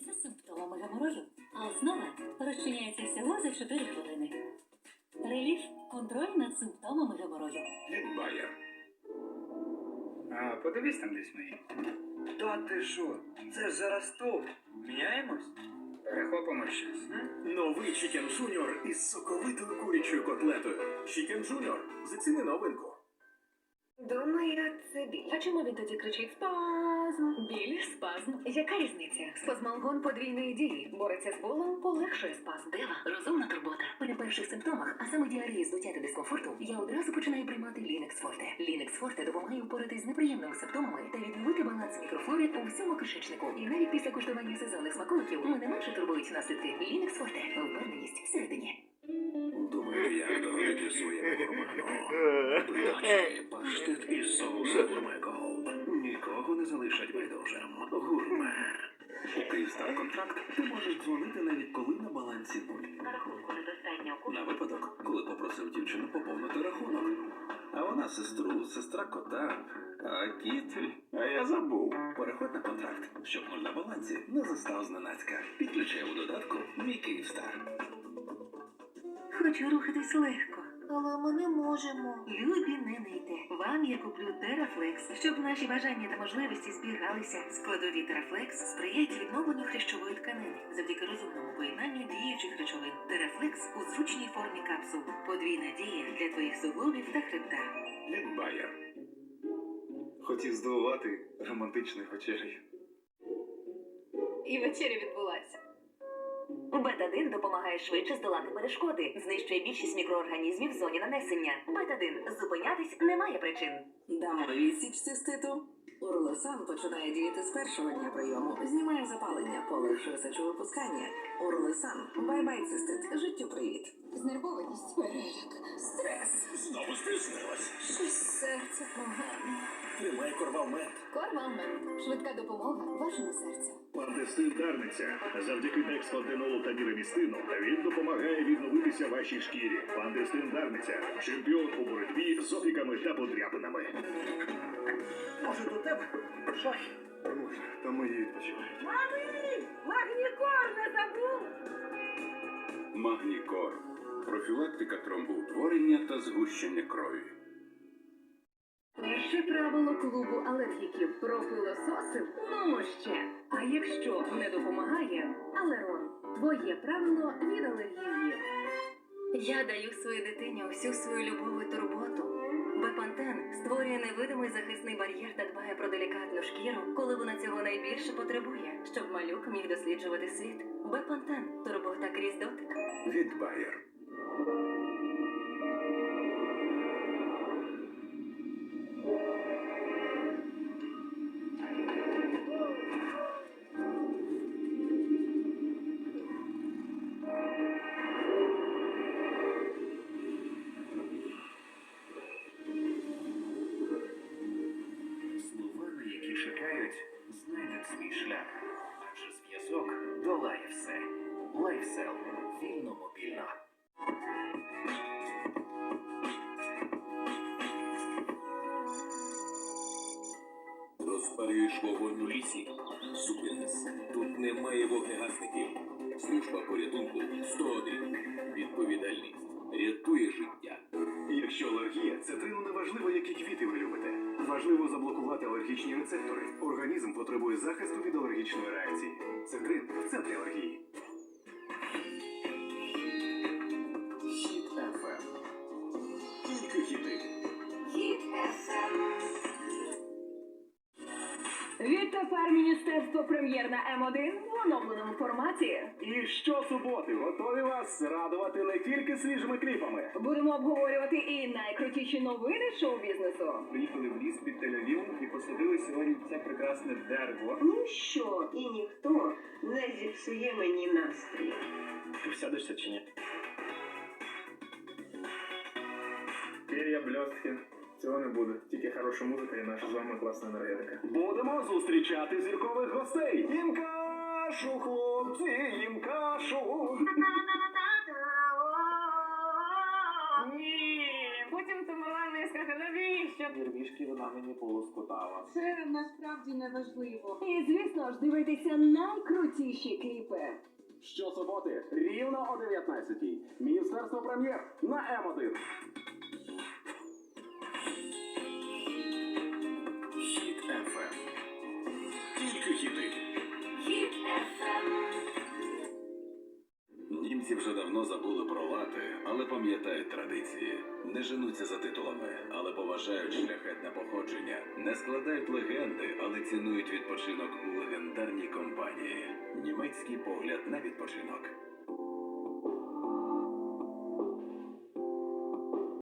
лікується симптомами геморою, а основа розчиняється всього за 4 хвилини. Реліф контроль над симптомами геморою. Від Байер. А подивись там десь мої. Та ти що? Це ж зараз топ. Міняємось? Перехопимо щось. Новий Чікен Джуніор із соковитою курячою котлетою. Чікен Джуніор. Заціни новинку. Думаю, це біль. А чому він тоді кричить спазм? Біль, спазм. Яка різниця? Спазмалгон подвійної дії. Бореться з болем, полегшує спазм. Дева, розумна турбота. При перших симптомах, а саме діареї, здуття та дискомфорту, я одразу починаю приймати Лінекс Форте. Лінекс Форте допомагає впоратись з неприємними симптомами та відновити баланс мікрофлори у всьому кишечнику. І навіть після куштування сезонних смаколиків мене менше турбують наслідки. Лінекс Форте. Впевненість всередині. Думаю, як догодити своєму гурману. Із соусом гурме Голд. Нікого не залишать байдужим. Гурме. У Київстар контракт ти можеш дзвонити навіть коли на балансі нуль. На рахунку недостатньо На випадок, коли попросив дівчину поповнити рахунок. А вона сестру, сестра кота. А кіт, а я забув. Переходь на контракт, щоб нуль на балансі не застав зненацька. Підключай у додатку мій Київстар. Хочу рухатись легко. Але ми не можемо. Любі, не нийте. Вам я куплю Терафлекс, щоб наші бажання та можливості збігалися. Складові Терафлекс сприяють відновленню хрящової тканини завдяки розумному поєднанню діючих речовин. Терафлекс у зручній формі капсул. Подвійна дія для твоїх суглобів та хребта. Від Байер. Хотів здивувати романтичною вечерею. І вечеря відбулася. Бетадин допомагає швидше здолати перешкоди, знищує більшість мікроорганізмів в зоні нанесення. Бетадин зупинятись немає причин. Дамо відсіч циститу. Урлесан починає діяти з першого дня прийому, знімає запалення, полегшує сечовипускання. Урлесан, бай-бай цистит, життю привіт. Знервованість, переляк, стрес. Знову стиснилась. Щось серце погане. Тримай корвалмент. Корвалмент. Швидка допомога вашому серцю. Пантестин Дарниця. Завдяки дексфантенолу та мірамістину він допомагає відновитися вашій шкірі. Пантестин Дарниця. Чемпіон у боротьбі з опіками та подряпинами. Може до тебе? Шах. Може, та мої відпочивають. Магнікор. Профілактика тромбоутворення та згущення крові. Перше правило клубу алергіків пропилососив ну ще. А якщо не допомагає, алерон. Твоє правило від алергії. Я даю своїй дитині усю свою любов і турботу. Бепантен створює невидимий захисний бар'єр та дбає про делікатну шкіру, коли вона цього найбільше потребує, щоб малюк міг досліджувати світ. Бепантен турбота крізь дотик. Від Байер. Лайфсел. Вільно мобільно. Розпалюєш вогонь у лісі. Зупинись. Тут немає вогнегасників. Служба порятунку 101. Відповідальність рятує життя. Якщо алергія, цитрину не важливо, які квіти ви любите. Важливо заблокувати алергічні рецептори. Організм потребує захисту від алергічної реакції. Цитрин в центрі алергії. Відтепер Міністерство прем'єр на М1 в оновленому форматі. І щосуботи готові вас радувати не тільки свіжими кліпами. Будемо обговорювати і найкрутіші новини шоу-бізнесу. Приїхали в ліс під Тель-Авівом і посадили сьогодні це прекрасне дерево. Ну що, і ніхто не зіпсує мені настрій. Ти сядешся чи ні? Пір'я бльостки. Цього не буде. Тільки хороша музика і наша з вами класна енергетика. Будемо зустрічати зіркових гостей. Їм кашу, хлопці, їм кашу. Ні, потім Тамерлана скаже, навіщо Нервішки вона мені полоскотала. Це насправді не важливо. І звісно ж дивитися найкрутіші кліпи. Щосуботи, рівно о 19-й. Міністерство прем'єр на М1. Німці вже давно забули про лати, але пам'ятають традиції. Не женуться за титулами, але поважають шляхетне походження. Не складають легенди, але цінують відпочинок у легендарній компанії. Німецький погляд на відпочинок.